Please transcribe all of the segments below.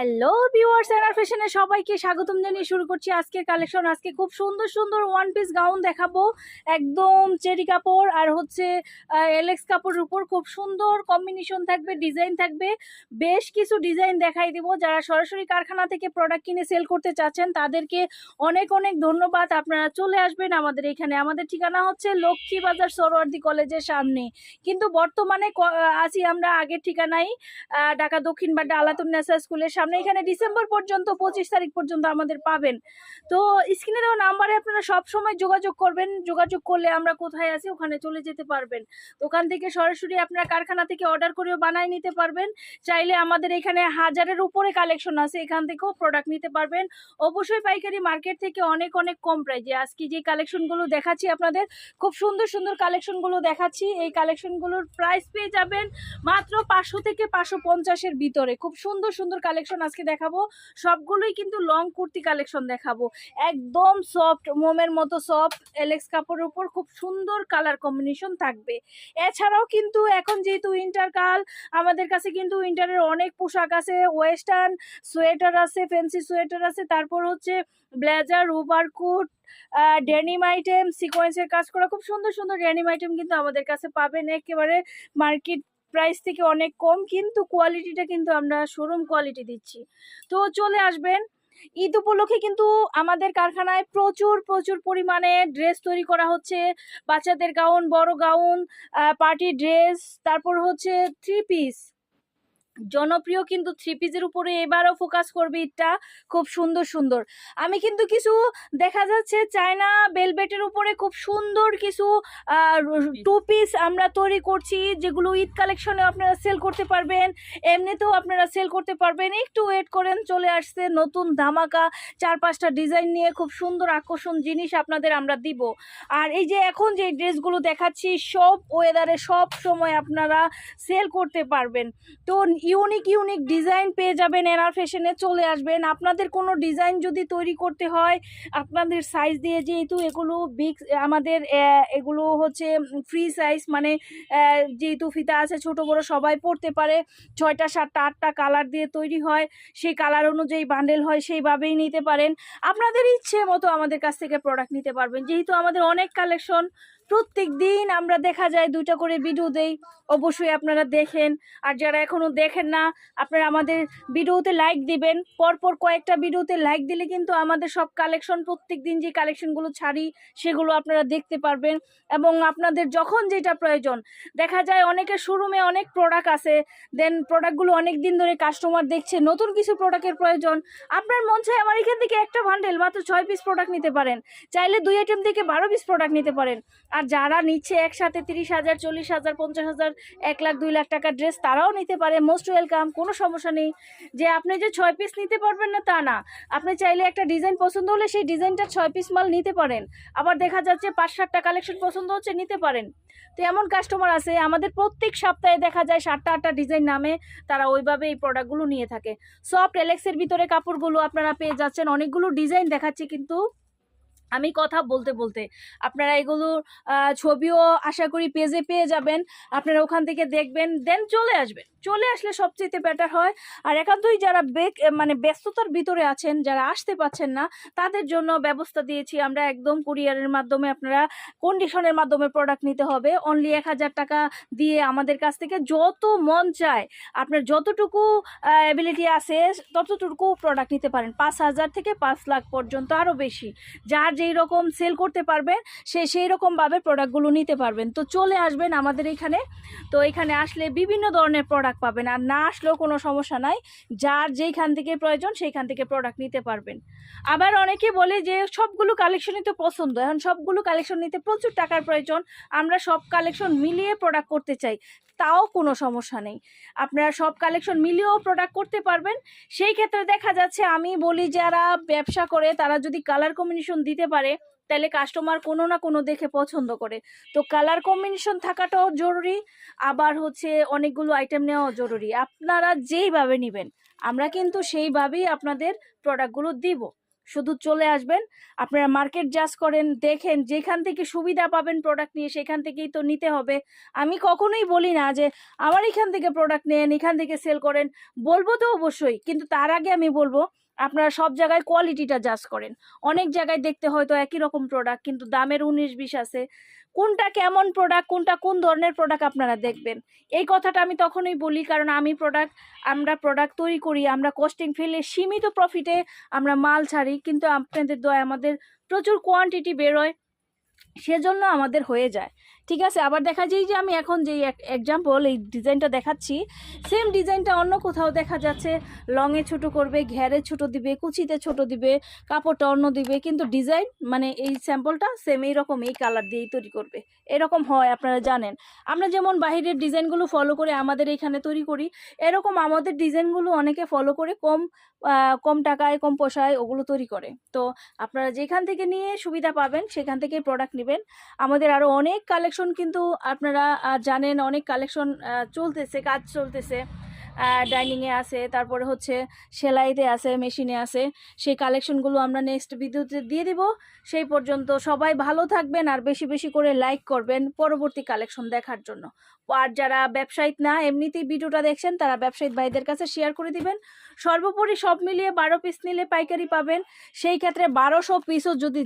Hello viewers এনার ফ্যাশনে সবাইকে স্বাগতম জানিয়ে শুরু করছি আজকের কালেকশন আজকে খুব সুন্দর সুন্দর ওয়ান পিস গাউন দেখাবো। একদম চেরি কাপড় আর হচ্ছে এলেক্স কাপড়ের উপর খুব সুন্দর কম্বিনেশন থাকবে ডিজাইন থাকবে। বেশ কিছু ডিজাইন দেখাই দিব। যারা সরাসরি কারখানা থেকে প্রোডাক্ট কিনে সেল করতে চাচ্ছেন, তাদেরকে অনেক অনেক ধন্যবাদ। আপনারা চলে আসবেন আমাদের এখানে। আমাদের ঠিকানা হচ্ছে লক্ষ্মী বাজার সরোয়ার্দি কলেজের সামনে। কিন্তু বর্তমানে আছি আমরা আগের ঠিকানায় ঢাকা দক্ষিণ বাড্ডা আলাতুন্নেসা স্কুলের সামনে। এখানে ডিসেম্বর পর্যন্ত, পঁচিশ তারিখ পর্যন্ত আমাদের পাবেন। তো স্ক্রিনে দেওয়া নাম্বারে আপনারা সব সময় যোগাযোগ করবেন। যোগাযোগ করলে আমরা কোথায় আছি ওখানে চলে যেতে পারবেন। দোকান থেকে সরাসরি আপনারা কারখানা থেকে অর্ডার করেও বানায় নিতে পারবেন। চাইলে আমাদের এখানে হাজারের উপরে কালেকশন আছে, এখান থেকেও প্রোডাক্ট নিতে পারবেন। অবশ্যই পাইকারি মার্কেট থেকে অনেক অনেক কম প্রাইজে আজকে যে কালেকশনগুলো দেখাচ্ছি আপনাদের, খুব সুন্দর সুন্দর কালেকশনগুলো দেখাচ্ছি। এই কালেকশনগুলোর প্রাইস পেয়ে যাবেন মাত্র পাঁচশো থেকে পাঁচশো পঞ্চাশের ভিতরে। খুব সুন্দর সুন্দর কালেকশন আজকে দেখাবো। সবগুলোই কিন্তু লং কুর্তি কালেকশন দেখাবো। একদম সফট মোমের মতো সফট এলেক্স কাপড়ের উপর খুব সুন্দর কালার কম্বিনেশন থাকবে। এছাড়াও কিন্তু এখন যেহেতু উইন্টার কাল, আমাদের কাছে কিন্তু উইন্টারের অনেক পোশাক আছে। ওয়েস্টার্ন সোয়েটার আছে ফ্যান্সি সোয়েটার আছে, তারপর হচ্ছে ব্লেজার ওভারকোট ডেনিম আইটেম সিকোয়েন্সের কাজ করা খুব সুন্দর সুন্দর ডেনিম আইটেম কিন্তু আমাদের কাছে পাবেন। একেবারে মার্কেট প্রাইস থেকে অনেক কম, কিন্তু কোয়ালিটিটা কিন্তু আমরা শোরুম কোয়ালিটি দিচ্ছি। তো চলে আসবেন। ঈদ উপলক্ষে কিন্তু আমাদের কারখানায় প্রচুর প্রচুর পরিমাণে ড্রেস তৈরি করা হচ্ছে। বাচ্চাদের গাউন বড় গাউন পার্টি ড্রেস তারপর হচ্ছে থ্রি পিস জনপ্রিয় কিন্তু থ্রি পিসের উপরে এবারও ফোকাস করবে ঈদটা খুব সুন্দর সুন্দর। আমি কিন্তু কিছু দেখা যাচ্ছে চায়না বেলবেটের উপরে খুব সুন্দর কিছু টু পিস আমরা তৈরি করছি যেগুলো ঈদ কালেকশনে আপনারা সেল করতে পারবেন। এমনিতেও আপনারা সেল করতে পারবেন। একটু ওয়েট করেন চলে আসছে নতুন ধামাকা। চার পাঁচটা ডিজাইন নিয়ে খুব সুন্দর আকর্ষণ জিনিস আপনাদের আমরা দিব। আর এই যে এখন যে ড্রেসগুলো দেখাচ্ছি সব ওয়েদারে সব সময় আপনারা সেল করতে পারবেন। তো ইউনিক ইউনিক ডিজাইন পেয়ে যাবেন, এনার ফ্যাশনে চলে আসবেন। আপনাদের কোনো ডিজাইন যদি তৈরি করতে হয়, আপনাদের সাইজ দিয়ে যেহেতু এগুলো বিগ আমাদের এগুলো হচ্ছে ফ্রি সাইজ মানে যেহেতু ফিতা আছে, ছোট, বড়, সবাই পড়তে পারে। ছয়টা, সাতটা, আটটা কালার দিয়ে তৈরি হয়, সেই কালার অনুযায়ী বান্ডেল হয়, সেইভাবেই নিতে পারেন। আপনাদের ইচ্ছে মতো আমাদের কাছ থেকে প্রোডাক্ট নিতে পারবেন। যেহেতু আমাদের অনেক কালেকশন প্রত্যেক দিন আমরা দেখা যায় দুটো করে ভিডিও দেই। অবশ্যই আপনারা দেখেন। আর যারা এখনও দেখেন না, আপনারা আমাদের ভিডিওতে লাইক দিবেন। পরপর কয়েকটা ভিডিওতে লাইক দিলে কিন্তু আমাদের সব কালেকশন প্রত্যেক দিন যে কালেকশনগুলো ছাড়ি, সেগুলো আপনারা দেখতে পারবেন। এবং আপনাদের যখন যেটা প্রয়োজন, দেখা যায় অনেকের শোরুমে অনেক প্রোডাক্ট আছে। দেন প্রোডাক্টগুলো অনেক দিন ধরে কাস্টমার দেখছে, নতুন কিছু প্রোডাক্টের প্রয়োজন। আপনার মন চায় আমার এখান থেকে একটা বান্ডেল মাত্র ছয় পিস প্রোডাক্ট নিতে পারেন। চাইলে দুই আইটেম থেকে বারো পিস প্রোডাক্ট নিতে পারেন। আর যারা নিচ্ছে একসাথে তিরিশ হাজার, চল্লিশ হাজার, পঞ্চাশ হাজার, এক লাখ, দুই লাখ টাকার ড্রেস তারাও নিতে পারে মোস্ট ওয়েলকাম কোনো সমস্যা নেই। যে আপনি যে ছয় পিস নিতে পারবেন না, তা না। আপনি চাইলে একটা ডিজাইন পছন্দ হলে সেই ডিজাইনটা ছয় পিস মাল নিতে পারেন। আবার দেখা যাচ্ছে পাঁচ, সাতটা কালেকশন পছন্দ হচ্ছে, নিতে পারেন। তো এমন কাস্টমার আছে, আমাদের প্রত্যেক সপ্তাহে দেখা যায় সাতটা, আটটা ডিজাইন নামে তারা ওইভাবে এই প্রোডাক্টগুলো নিয়ে থাকে। সফট এলেক্সের ভিতরে কাপড়গুলো আপনারা পেয়ে যাচ্ছেন, অনেকগুলো ডিজাইন দেখাচ্ছি কিন্তু আমি কথা বলতে বলতে আপনারা এগুলো ছবিও আশা করি পেজে পেয়ে যাবেন। আপনারা ওখান থেকে দেখবেন দেন চলে আসবেন। চলে আসলে সবচেয়ে বেটার হয়। আর একান্তই যারা বেক মানে ব্যস্ততার ভিতরে আছেন, যারা আসতে পাচ্ছেন না, তাদের জন্য ব্যবস্থা দিয়েছি আমরা একদম কুরিয়ারের মাধ্যমে আপনারা কন্ডিশনের মাধ্যমে প্রোডাক্ট নিতে হবে। অনলি এক হাজার টাকা দিয়ে আমাদের কাছ থেকে যত মন চায়, আপনার যতটুকু অ্যাবিলিটি আছে, ততটুকু প্রোডাক্ট নিতে পারেন। পাঁচ হাজার থেকে পাঁচ লাখ পর্যন্ত আরও বেশি। যার যেই রকম সেল করতে পারবেন, সে সেই রকমভাবে প্রোডাক্টগুলো নিতে পারবেন। তো চলে আসবেন আমাদের এখানে। তো এখানে আসলে বিভিন্ন ধরনের প্রোডাক্ট পাবেন। আর না আসলেও কোনো সমস্যা নাই। যার যেইখান থেকে প্রয়োজন, সেইখান থেকে প্রোডাক্ট নিতে পারবেন। আবার অনেকে বলে যে, সবগুলো কালেকশনই তো পছন্দ। এখন সবগুলো কালেকশন নিতে প্রচুর টাকার প্রয়োজন। আমরা সব কালেকশন মিলিয়ে প্রোডাক্ট করতে চাই। তাও কোনো সমস্যা নেই। আপনারা সব কালেকশন মিলিয়েও প্রোডাক্ট করতে পারবেন। সেই ক্ষেত্রে দেখা যাচ্ছে, আমি বলি যারা ব্যবসা করে, তারা যদি কালার কম্বিনেশন দিতে পারে, তাহলে কাস্টমার কোনো না কোনো দেখে পছন্দ করে। তো কালার কম্বিনেশন থাকাটাও জরুরি, আবার হচ্ছে অনেকগুলো আইটেম নেওয়াও জরুরি। আপনারা যেইভাবে নেবেন, আমরা কিন্তু সেইভাবেই আপনাদের প্রোডাক্টগুলো দিব। শুধু চলে আসবেন। আপনারা মার্কেট জাজ করেন, দেখেন, যেখান থেকে সুবিধা পাবেন প্রোডাক্ট নিয়ে সেখান থেকেই তো নিতে হবে। আমি কখনোই বলি না যে, আমার এখান থেকে প্রোডাক্ট নেন, এখান থেকে সেল করেন। বলব তো অবশ্যই, কিন্তু তার আগে আমি বলব আপনারা সব জায়গায় কোয়ালিটিটা জাজ করেন। অনেক জায়গায় দেখতে হয়তো একই রকম প্রোডাক্ট কিন্তু দামের উনিশ বিশ আছে। কোনটা কেমন প্রোডাক্ট কোনটা কোন ধরনের প্রোডাক্ট আপনারা দেখবেন? এই কথাটা আমি তখনই বলি, কারণ আমি প্রোডাক্ট আমরা প্রোডাক্ট তৈরি করি, আমরা কস্টিং ফেলে সীমিত প্রফিটে আমরা মাল ছাড়ি, কিন্তু আপনাদের দয় আমাদের প্রচুর কোয়ান্টিটি বেরোয়, সেজন্য আমাদের হয়ে যায়। ঠিক আছে, আবার দেখা যায় যে আমি এখন যে এক্সাম্পল এই ডিজাইনটা দেখাচ্ছি সেম ডিজাইনটা অন্য কোথাও দেখা যাচ্ছে। লংয়ে ছোট করবে, ঘেরে ছোট দিবে, কুচিতে ছোট দিবে, কাপড়টা অন্য দিবে, কিন্তু ডিজাইন মানে এই স্যাম্পলটা সেম এইরকম এই কালার দিয়েই তৈরি করবে। এরকম হয়, আপনারা জানেন। আমরা যেমন বাইরের ডিজাইনগুলো ফলো করে আমাদের এখানে তৈরি করি, এরকম আমাদের ডিজাইনগুলো অনেকে ফলো করে কম কম টাকায়, কম পয়সায় ওগুলো তৈরি করে। তো আপনারা যেখান থেকে নিয়ে সুবিধা পাবেন, সেখান থেকে প্রোডাক্ট নেবেন। আমাদের আরও অনেক কালেকশন কিন্তু আপনারা জানেন অনেক কালেকশন চলতেছে কাজ চলতেছে। ডাইনিংয়ে আছে, তারপরে হচ্ছে সেলাইতে আছে মেশিনে আছে। সেই কালেকশনগুলো আমরা নেক্সট ভিডিওতে দিয়ে দিব। সেই পর্যন্ত সবাই ভালো থাকবেন আর বেশি বেশি করে লাইক করবেন পরবর্তী কালেকশন দেখার জন্য। আর যারা ব্যবসায়িক না, এমনিতেই ভিডিওটা দেখছেন, তারা ব্যবসায়িক ভাইদের কাছে শেয়ার করে দিবেন। সর্বোপরি সব মিলিয়ে বারো পিস নিলে পাইকারি পাবেন। সেই ক্ষেত্রে বারোশো পিসও যদি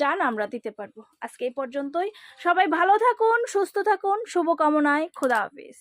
চান আমরা দিতে পারব। আজকে এই পর্যন্তই। সবাই ভালো থাকুন, সুস্থ থাকুন, শুভকামনায় খোদা হাফিজ।